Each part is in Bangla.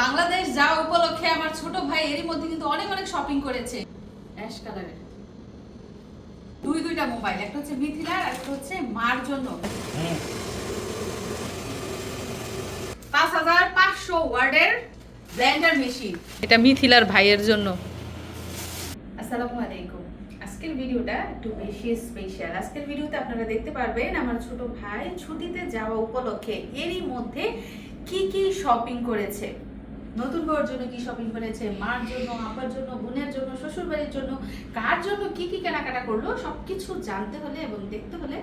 বাংলাদেশ যাওয়া উপলক্ষে আমার ছোট ভাই এরই মধ্যে কিন্তু অনেক অনেক শপিং করেছে। অ্যাশ কালারের। দুই দুইটা মোবাইল একটা হচ্ছে মিথিলার আর একটা হচ্ছে মার জন্য। পাঁচ হাজার পাঁচশো ওয়ার্ডের ব্লেন্ডার মেশিন। এটা মিথিলার ভাইয়ের জন্য। আসসালামু আলাইকুম। আজকের ভিডিওটা একটু বেশি স্পেশাল আজকের ভিডিওতে আপনারা দেখতে পারবেন আমার ছোট ভাই ছুটিতে যাওয়া উপলক্ষে এরই মধ্যে কি কি শপিং করেছে। নতুন বউর জন্য কি শপিং করেছে, মার জন্য আপার জন্য, বোনের জন্য শ্বশুর বাড়ির জন্য, কার জন্য কি কি কেনাকাটা করল, সবকিছু জানতে হলে এবং দেখতে হলে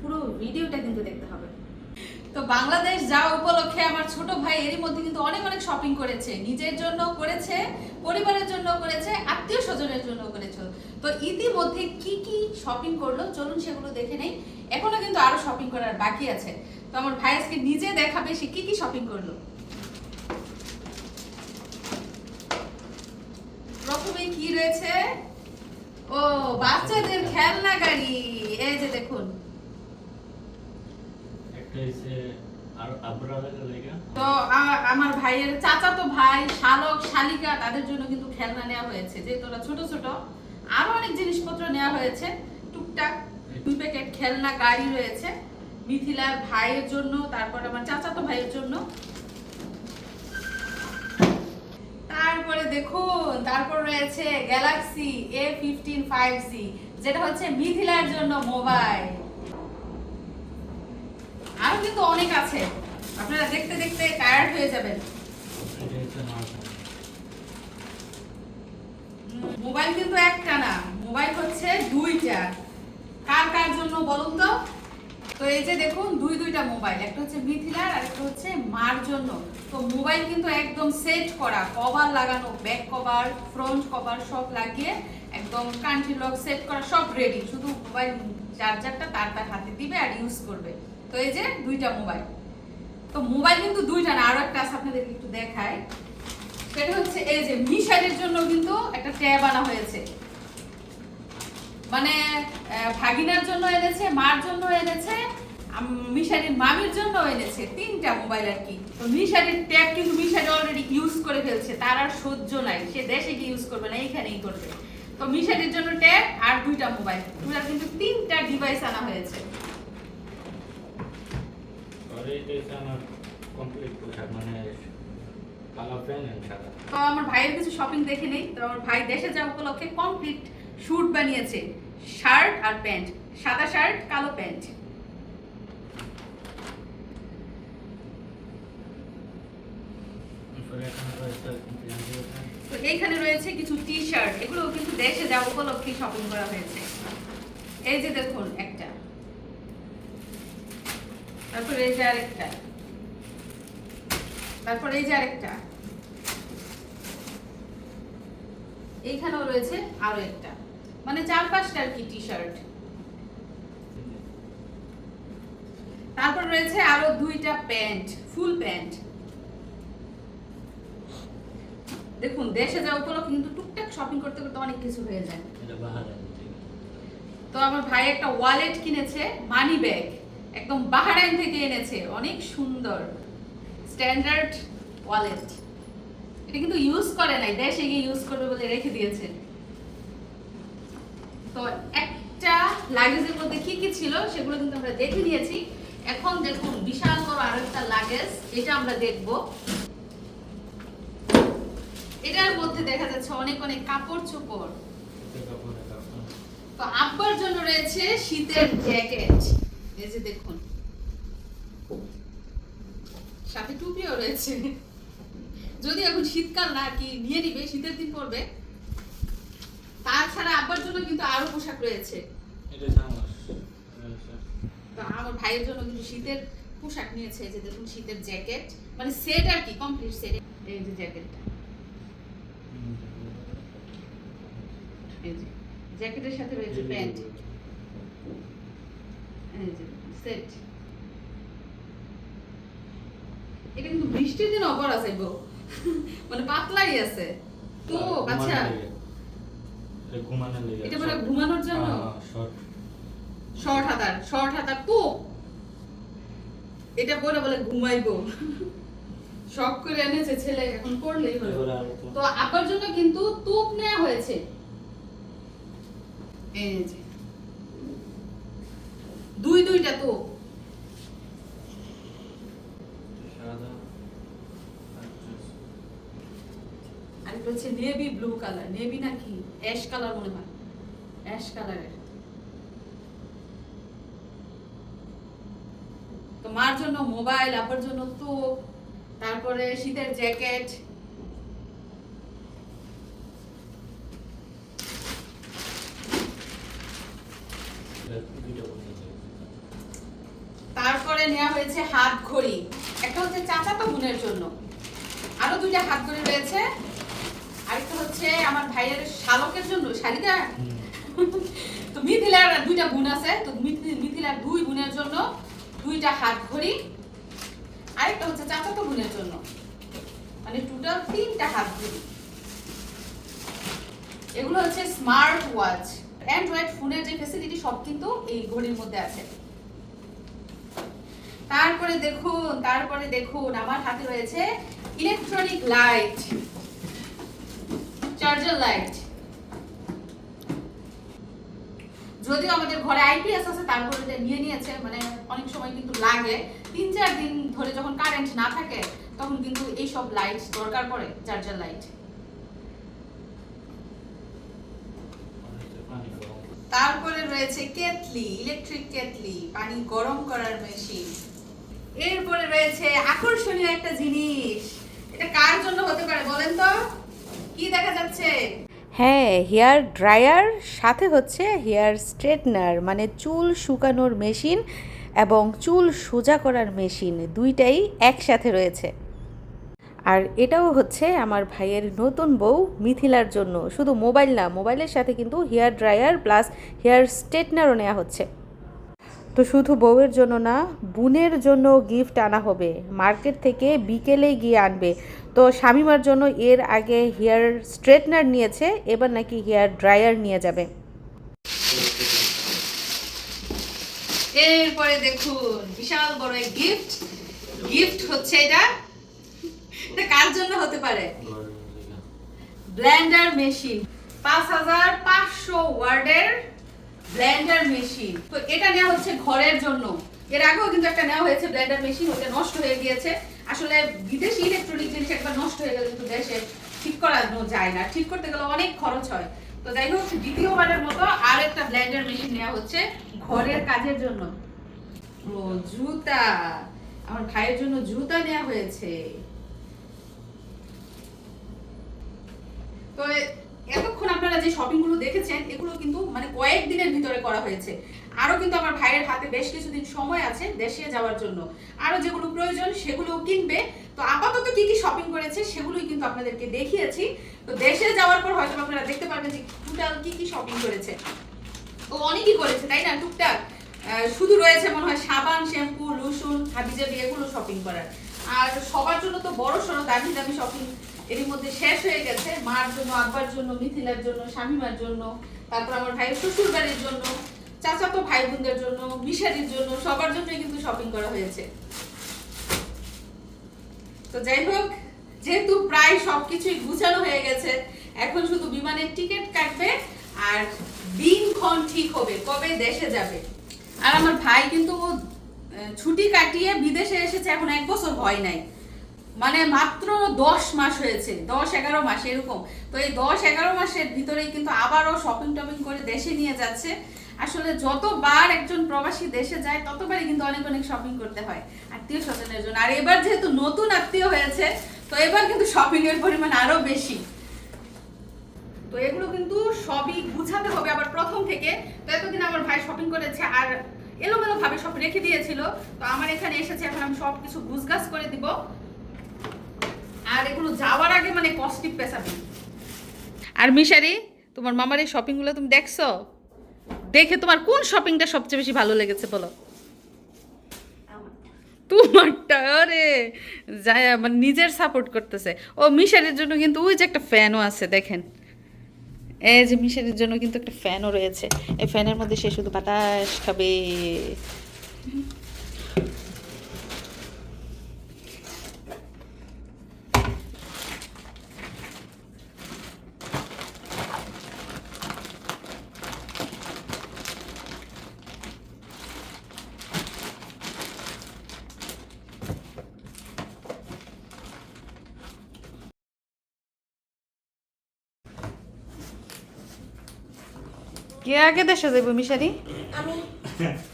পুরো ভিডিওটা কিন্তু দেখতে হবে। তো বাংলাদেশ যাওয়া উপলক্ষে আমার ছোট ভাই এরই মধ্যে কিন্তু অনেক অনেক শপিং করেছে। নিজের জন্য করেছে, পরিবারের জন্য করেছে, আত্মীয় স্বজনের জন্য করেছে। তো ইতিমধ্যে কি কি শপিং করল, চলুন সেগুলো দেখে নেই। এখনও কিন্তু আরও শপিং করার বাকি আছে। তো আমার ভাই আজকে নিজে দেখাবে সে কি কি শপিং করল প্রথমে কি রয়েছে? ও বাচ্চাদের খেলনা গাড়ি। এই যে দেখুন। তো আমার ভাইয়ের চাচাতো ভাই শালক শালিকা তাদের জন্য কিন্তু খেলনা নেওয়া হয়েছে। যেহেতু ওরা ছোট ছোট আরও অনেক জিনিসপত্র নেওয়া হয়েছে। টুকটাক দুই প্যাকেট খেলনা গাড়ি রয়েছে। মিথিলার ভাইয়ের জন্য তারপর আমার চাচাতো ভাইয়ের জন্য। তারপরে দেখুন, তারপর রয়েছে Galaxy A fifteen five G যেটা হচ্ছে মিথিলার জন্য মোবাইল আরও কিন্তু অনেক আছে। আপনারা দেখতে দেখতে টায়ার্ড হয়ে যাবেন। মোবাইল কিন্তু একটা না মোবাইল হচ্ছে দুইটা। কার কার জন্য বলুন তো? তো এই যে দেখুন, দুই দুইটা মোবাইল, একটা হচ্ছে মিথিলার আর একটা হচ্ছে মার জন্য। তো মোবাইল কিন্তু একদম সেট করা কভার লাগানো ব্যাক কভার ফ্রন্ট কভার সব লাগিয়ে একদম কান্ট্রি লক সেট করা, সব রেডি শুধু মোবাইল চার্জারটা তার তার হাতে দিবে আর ইউজ করবে। তো এই যে দুইটা মোবাইল। তো মোবাইল কিন্তু দুইটা না, আরও একটা আছে আপনাদেরকে একটু দেখায় সেটা হচ্ছে এই যে মিশাইলের জন্য কিন্তু একটা ট্যাব আনা হয়েছে। মানে ভাগিনার জন্য এনেছে মার জন্য এনেছে মিশারির মামির জন্য এনেছে তিনটা মোবাইল আর কি। তো মিশারির ট্যাব কিন্তু মিশারি অলরেডি ইউজ করে ফেলছে তার আর সহ্য নাই সে দেশে গিয়ে ইউজ করবে না এইখানেই করবে। তো মিশারির জন্য ট্যাব আর দুইটা মোবাইল দুইটা কিন্তু তিনটা ডিভাইস আনা হয়েছে। মানে তো আমার ভাইয়ের কিছু শপিং দেখে নেই তো আমার ভাই দেশে যাওয়া উপলক্ষে কমপ্লিট স্যুট বানিয়েছে। শার্ট আর প্যান্ট সাদা শার্ট কালো প্যান্ট। তো এইখানে রয়েছে কিছু টি শার্ট এগুলো কিন্তু দেশে যাওয়া উপলক্ষে শপিং করা হয়েছে। এই যে দেখুন একটা। তারপর এই যে আরেকটা। তারপর এই যে আরেকটা। এইখানেও রয়েছে আরও একটা। মানে চার পাঁচটা আর কি টি শার্ট তারপর রয়েছে আরও দুইটা প্যান্ট ফুল প্যান্ট। দেখুন দেশে যাওয়া উপলক্ষে কিন্তু টুকটাক শপিং করতে করতে অনেক কিছু হয়ে যায়। তো আমার ভাই একটা ওয়ালেট কিনেছে মানি ব্যাগ একদম বাহারাইন থেকে এনেছে। অনেক সুন্দর স্ট্যান্ডার্ড ওয়ালেট এটা কিন্তু ইউজ করে নাই দেশে গিয়ে ইউজ করবে বলে রেখে দিয়েছে। তো একটা লাগেজের মধ্যে কি কি ছিল সেগুলো কিন্তু আমরা দেখে নিয়েছি। এখন দেখুন, বিশাল বড় আরেকটা লাগেজ এটা আমরা দেখব। এটার মধ্যে দেখা যাচ্ছে অনেক অনেক কাপড় চোপড়। তো আব্বার জন্য রয়েছে শীতের জ্যাকেট এই যে দেখুন। সাথে টুপিও রয়েছে। যদি এখন শীতকাল না কি নিয়ে নিবে, শীতের দিন পড়বে। তাছাড়া আব্বার জন্য কিন্তু আরও পোশাক রয়েছে। এটা হচ্ছে আমার ভাইয়ের জন্য কিন্তু শীতের পোশাক নিয়েছে যে দেখুন শীতের জ্যাকেট। মানে সেট আর কি কমপ্লিট সেট। এই যে জ্যাকেটটা। এই যে জ্যাকেটের সাথে রয়েছে প্যান্ট। এই যে সেট। এটা কিন্তু বৃষ্টির দিন অপর আছে গো। মানে পাতলাই আছে। তো আচ্ছা। ঘুমানোর লেগে এটা বলে ঘুমানোর জন্য? শর্ট শর্ট হাতার শর্ট হাতার তো এটা বলে বলে ঘুমাইবো। শখ করে এনেছে ছেলে এখন করলেই হলো। তো আব্বার জন্য কিন্তু তুপ নেওয়া হয়েছে। এই যে। দুই দুইটা তুপ সাদা একটা আর হচ্ছে navy blue colour navy ash colour মনে হয়। অ্যাশ কালারের তো মার জন্য মোবাইল আব্বার জন্য তুপ, তারপরে শীতের জ্যাকেট তারপরে নেওয়া হয়েছে হাত ঘড়ি একটা হচ্ছে চাচাতো বোনের জন্য। আরও দুইটা হাত ঘড়ি রয়েছে। আরেকটা হচ্ছে আমার ভাইয়ের শালকের জন্য তো মিথিলার দুইটা বোন আছে তো মিথিলার দুই বোনের জন্য দুইটা হাত ঘড়ি। আরেকটা হচ্ছে চাচাতো বোনের জন্য মানে টোটাল তিনটা হাত ঘড়ি। এগুলো হচ্ছে স্মার্ট ওয়াচ অ্যান্ড্রয়েড ফোনের যে ফেসিলিটি সব কিন্তু এই ঘড়ির মধ্যে আছে। তারপরে দেখুন তারপরে দেখুন আমার হাতে রয়েছে ইলেকট্রনিক লাইট চার্জার লাইট যদিও আমাদের ঘরে আইপিএস আছে, তারপরে এটা নিয়ে নিয়েছে মানে অনেক সময় কিন্তু লাগে। তিন, চার দিন ধরে যখন কারেন্ট না থাকে, তখন কিন্তু এই সব লাইট দরকার পড়ে চার্জার লাইট তারপরে রয়েছে কেটলি ইলেকট্রিক কেটলি, পানি গরম করার মেশিন এরপরে রয়েছে আকর্ষণীয় একটা জিনিস। এটা কার জন্য হতে পারে বলেন তো? কি দেখা যাচ্ছে? হ্যাঁ হেয়ার ড্রায়ার, সাথে হচ্ছে হেয়ার স্ট্রেটনার মানে চুল শুকানোর মেশিন এবং চুল সোজা করার মেশিন, দুইটাই একসাথে রয়েছে। আর এটাও হচ্ছে আমার ভাইয়ের নতুন বউ মিথিলার জন্য, শুধু মোবাইল না, মোবাইলের সাথে কিন্তু হেয়ার ড্রায়ার প্লাস হেয়ার স্ট্রেটনারও নেওয়া হচ্ছে। তো শুধু বউয়ের জন্য না বোনের জন্য গিফট আনা হবে। মার্কেট থেকে বিকেলে গিয়ে আনবে। তো স্বামীমার জন্য এর আগে হেয়ার স্ট্রেটনার নিয়েছে এবার নাকি হেয়ার ড্রায়ার নিয়ে যাবে। এরপরে দেখুন বিশাল বড় গিফট গিফট হচ্ছে এটা এটা কার জন্য হতে পারে? ব্লেন্ডার মেশিন পাঁচ হাজার পাঁচশো ওয়ার্ডের ব্লেন্ডার মেশিন। তো এটা নেওয়া হচ্ছে ঘরের জন্য। এর আগেও কিন্তু একটা নেওয়া হয়েছে ব্লেন্ডার মেশিন, ওটা নষ্ট হয়ে গিয়েছে। আসলে বিদেশি ইলেকট্রনিক জিনিস একবার নষ্ট হয়ে গেলে কিন্তু দেশে ঠিক করানো যায় না। ঠিক করতে গেলে অনেক খরচ হয়। তো যাই হোক, দ্বিতীয়বারের মতো আর একটা ব্লেন্ডার মেশিন নেওয়া হচ্ছে ঘরের কাজের জন্য। ও, জুতা। আমার ভাইয়ের জন্য জুতা নেওয়া হয়েছে। তো যে শপিংগুলো দেখেছেন, এগুলো কিন্তু মানে কয়েকদিনের ভিতরে করা হয়েছে। আরও কিন্তু আমার ভাইয়ের হাতে বেশ কিছুদিন সময় আছে দেশে যাওয়ার জন্য। আরও যেগুলো প্রয়োজন সেগুলো কিনবে। তো আপাতত কি কি শপিং করেছে সেগুলোই কিন্তু আপনাদেরকে দেখিয়েছি। তো দেশে যাওয়ার পর হয়তো আপনারা দেখতে পারবেন যে টোটাল কি কি শপিং করেছে। ও অনেকই করেছে, তাই না? টুকটাক। শুধু রয়েছে মনে হয় সাবান, শ্যাম্পু, লুসুন, হাবিজাবি, এগুলো শপিং করার। আর সবার জন্য তো বড় সড়ো দামি দামি শপিং এর মধ্যে শেষ হয়ে গেছে। মার জন্য, আব্বার জন্য, মিথিলার জন্য, স্বামীমার জন্য, তারপর আমার ভাইয়ের শ্বশুর বাড়ির জন্য, চাচাতো ভাই বোনদের জন্য, মিশারির জন্য, সবার জন্যই কিন্তু শপিং করা হয়েছে। তো যাই হোক, যেহেতু প্রায় সবকিছুই গুছানো হয়ে গেছে, এখন শুধু বিমানের টিকিট কাটবে আর দিনক্ষণ ঠিক হবে, কবে দেশে যাবে। আর আমার ভাই কিন্তু ছুটি কাটিয়ে বিদেশে এসেছে, এখন এক বছর হয় নাই। মানে মাত্র দশ মাস হয়েছে, দশ এগারো মাস এরকম। তো এই দশ এগারো মাসের ভিতরেই কিন্তু আবারও শপিং টপিং করে দেশে নিয়ে যাচ্ছে। আসলে যতবার একজন প্রবাসী দেশে যায়, ততবারই কিন্তু অনেক অনেক শপিং করতে হয় আত্মীয় স্বজনের জন্য। আর এবার যেহেতু নতুন আত্মীয় হয়েছে, তো এবার কিন্তু শপিং এর পরিমাণ আরও বেশি। তো এগুলো কিন্তু সবই গুছাতে হবে আবার প্রথম থেকে। তো এতদিন আমার ভাই শপিং করেছে আর এলোমেলো ভাবে সব রেখে দিয়েছিল। তো আমার এখানে এসেছে, এখন আমি সব কিছু গুছগাছ করে দিব। আর এগুলো যাওয়ার আগে মানে কস্টিক পেছাবে আর মিশারি, তোমার মামার এই শপিংগুলো তুমি দেখছ? দেখে তোমার কোন শপিংটা সবচেয়ে বেশি ভালো লেগেছে বলো? তোমারটা, আরে! মানে নিজের সাপোর্ট করতেছে। ও, মিশারির জন্য কিন্তু ওই যে একটা ফ্যানও আছে, দেখেন। এই যে মিশারির জন্য কিন্তু একটা ফ্যানও রয়েছে। এই ফ্যানের মধ্যে সে শুধু বাতাস খাবে। কে আগে দেশে যাইব মিশারি? আমি।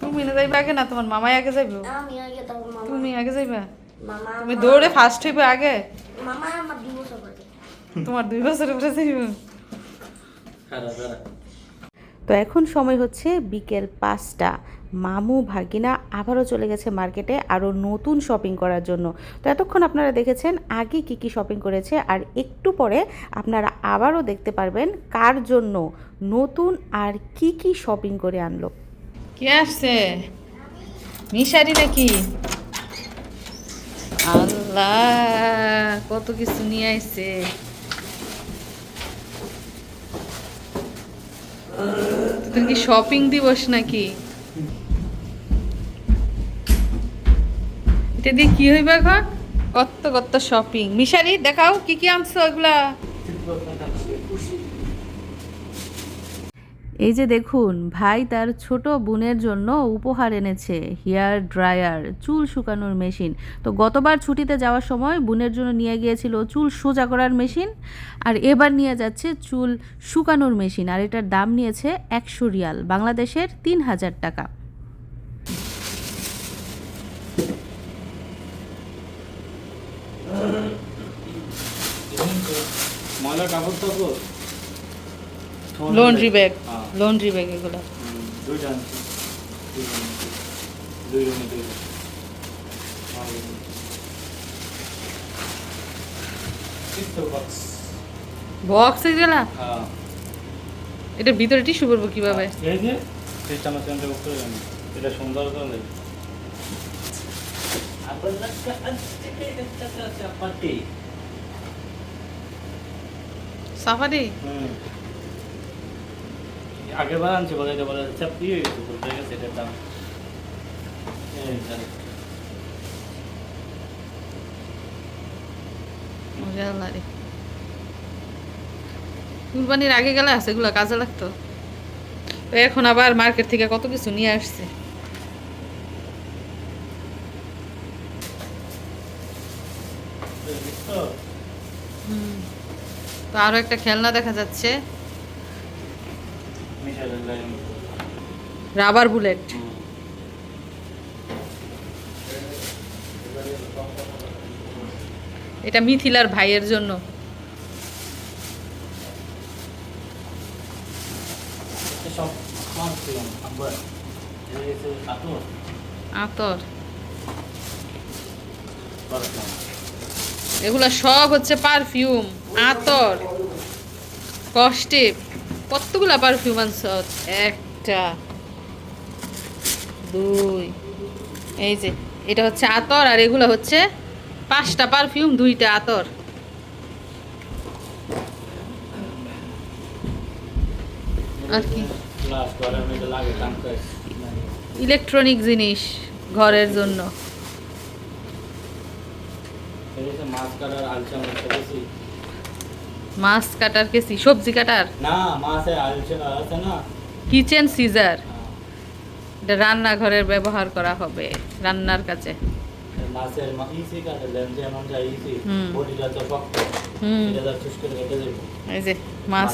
তুমি না যাইবা আগে না তোমার মামাই আগে যাইব? আমি আগে তো মামা। তুমি আগে যাইবা? মামা তুমি দৌড়ে ফার্স্ট হইবে আগে? মামা আমার দুই বছর পরে। তোমার দুই বছর পরে যাইব? খারাপ খারাপ তো এখন সময় হচ্ছে বিকেল পাঁচটা। মামু, ভাগিনা আবারও চলে গেছে মার্কেটে আরও নতুন শপিং করার জন্য। তো এতক্ষণ আপনারা দেখেছেন আগে কি কি শপিং করেছে আর একটু পরে আপনারা আবারও দেখতে পারবেন কার জন্য নতুন আর কি কি শপিং করে আনলো। কে আসছে? মিশারি নাকি? আল্লাহ, কত কিছু নিয়ে আইছে। তুমি কি শপিং দিবস নাকি? এটা দিয়ে কি হইবে এখন? কত কত শপিং মিশারি দেখাও কি কি আনছো এগুলা এই যে দেখুন, ভাই তার ছোট বোনের জন্য উপহার এনেছে, হেয়ার ড্রায়ার, চুল শুকানোর মেশিন। তো গতবার ছুটিতে যাওয়ার সময় বোনের জন্য নিয়ে গিয়েছিল চুল সোজা করার মেশিন, আর এবার নিয়ে যাচ্ছে চুল শুকানোর মেশিন, আর এটার দাম নিয়েছে একশো রিয়াল, বাংলাদেশের তিন হাজার টাকা। ময়লা কাপড় লন্ড্রি ব্যাগ হ্যাঁ। লন্ড্রি ব্যাগ এগুলো। দুইটা আনছি। দুই রুমে। বক্স এগুলা? হ্যাঁ। এটার ভিতরে টিস্যু করব কীভাবে? এই যে সিস্টেম আছে আমি করতে এটা সুন্দর করে এটা চাপাতি সাফারি? হুম। আগের বার আনছি বলে এটা বলে চাপি হয়ে গেছে বলতে গেছে এটার দাম। কুরবানির আগে গেলে আছে এগুলো কাজে লাগতো। এখন আবার মার্কেট থেকে কত কিছু নিয়ে আসছে? তো আরও একটা খেলনা দেখা যাচ্ছে। Rubber bullet. এটা মিথিলার ভাইয়ের জন্য। আতর। এগুলো সব হচ্ছে পারফিউম আতর কস্টেপ কতগুলা পারফিউম আনছ একটা দুই এই যে এটা হচ্ছে আতর আর এগুলো হচ্ছে পাঁচটা পারফিউম দুইটা আতর। আর কি? ইলেকট্রনিক জিনিস ঘরের জন্য। আলচা মাছ কাটার কেসি? সবজি কাটার? না মাছের আছে না। Kitchen scissor. এটা রান্নাঘরের ব্যবহার করা হবে রান্নার কাছে মাছের ইসি কাটে লেন যেমন ইসি হুম। বডিটা তো শক্ত হুম। এটা তার চুষ কেটে দেবো। এই যে মাছ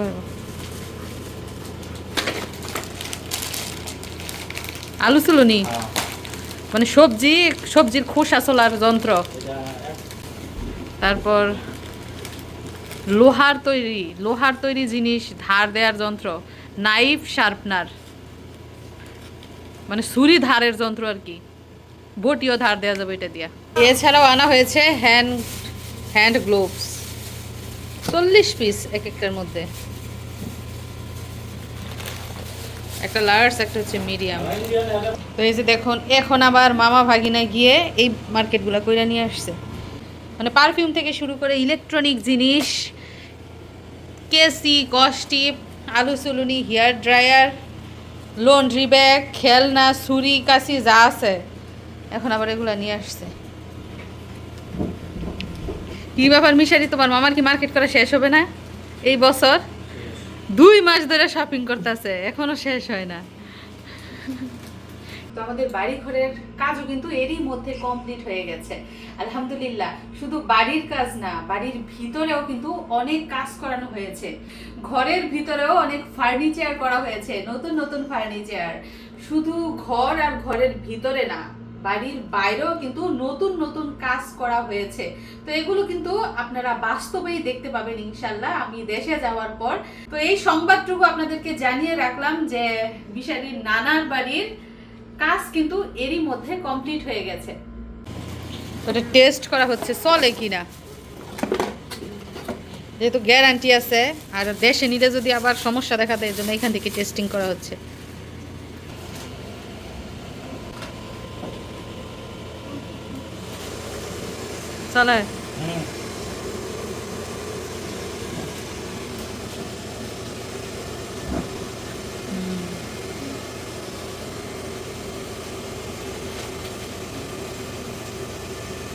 পারব আলু চুলনি? হ্যাঁ। মানে সবজি সবজির খোসা চলার যন্ত্র। তারপর লোহার তৈরি লোহার তৈরি জিনিস, ধার দেওয়ার যন্ত্র, নাইফ শার্পনার। মানে ছুরি ধারের যন্ত্র আর কি। বটিও ধার দেওয়া যাবে এটা দিয়া। এছাড়াও আনা হয়েছে হ্যান্ড হ্যান্ড গ্লোভস। চল্লিশ পিস এক একটার মধ্যে। একটা লার্জ, একটা হচ্ছে মিডিয়াম। তো এই যে দেখুন, এখন আবার মামা ভাগিনা গিয়ে এই মার্কেটগুলো কইরা নিয়ে আসছে। মানে পারফিউম থেকে শুরু করে ইলেকট্রনিক জিনিস কেসি কস্টিপ আলু চুলুনি হেয়ার ড্রায়ার লন্ড্রি ব্যাগ খেলনা ছুরি কাশি যা আছে। এখন আবার এগুলো নিয়ে আসছে। কি ব্যাপার মিশারি তোমার মামার কি মার্কেট করা শেষ হবে না? এই বছর? দুই মাস ধরে শপিং করতেছে এখনও শেষ হয় না। তো আমাদের বাড়ি ঘরের কাজও কিন্তু এরই মধ্যে কমপ্লিট হয়ে গেছে। আলহামদুলিল্লাহ, শুধু বাড়ির কাজ না, বাড়ির ভিতরেও কিন্তু অনেক কাজ করানো হয়েছে। ঘরের ভিতরেও অনেক ফার্নিচার করা হয়েছে, নতুন নতুন ফার্নিচার শুধু ঘর আর ঘরের ভিতরে না, বাড়ির বাইরেও কিন্তু নতুন নতুন কাজ করা হয়েছে। তো এগুলো কিন্তু আপনারা বাস্তবেই দেখতে পাবেন ইনশাল্লাহ আমি দেশে যাওয়ার পর। তো এই সংবাদটুকু আপনাদেরকে জানিয়ে রাখলাম যে বিশালীর নানার বাড়ির কাজ কিন্তু এরই মধ্যে কমপ্লিট হয়ে গেছে। ওটা টেস্ট করা হচ্ছে চলে কিনা। যেহেতু গ্যারান্টি আছে আর দেশে নিলে যদি আবার সমস্যা দেখা দেয় জন্য এখান থেকে টেস্টিং করা হচ্ছে। চলে।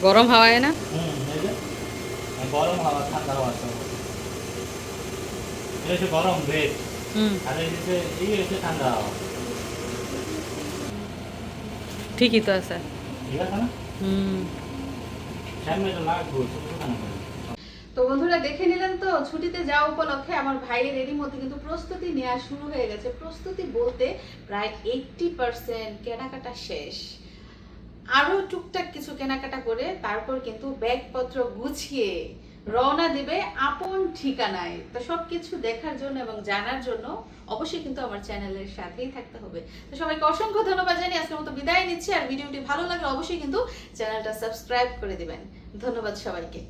গরম হাওয়ায় না? হুম এই যে গরম হাওয়া ঠান্ডা হাওয়া এটা গরম বেশ আর এই হচ্ছে ঠান্ডা হাওয়া। ঠিকই তো আছে। হুম। তো বন্ধুরা দেখে নিলেন তো ছুটিতে যাওয়া উপলক্ষে আমার ভাইয়ের এরই মধ্যে কিন্তু প্রস্তুতি নেওয়া শুরু হয়ে গেছে। প্রস্তুতি বলতে প্রায় এইটটি পার্সেন্ট কেনাকাটা শেষ। আরও টুকটাক কিছু কেনাকাটা করে তারপর কিন্তু ব্যাগপত্র গুছিয়ে রওনা দেবে আপন ঠিকানায়। তো সবকিছু দেখার জন্য এবং জানার জন্য অবশ্যই কিন্তু আমার চ্যানেলের সাথেই থাকতে হবে। তো সবাইকে অসংখ্য ধন্যবাদ জানি আজকের মতো বিদায় নিচ্ছি। আর ভিডিওটি ভালো লাগলে অবশ্যই কিন্তু চ্যানেলটা সাবস্ক্রাইব করে দিবেন। ধন্যবাদ সবাইকে।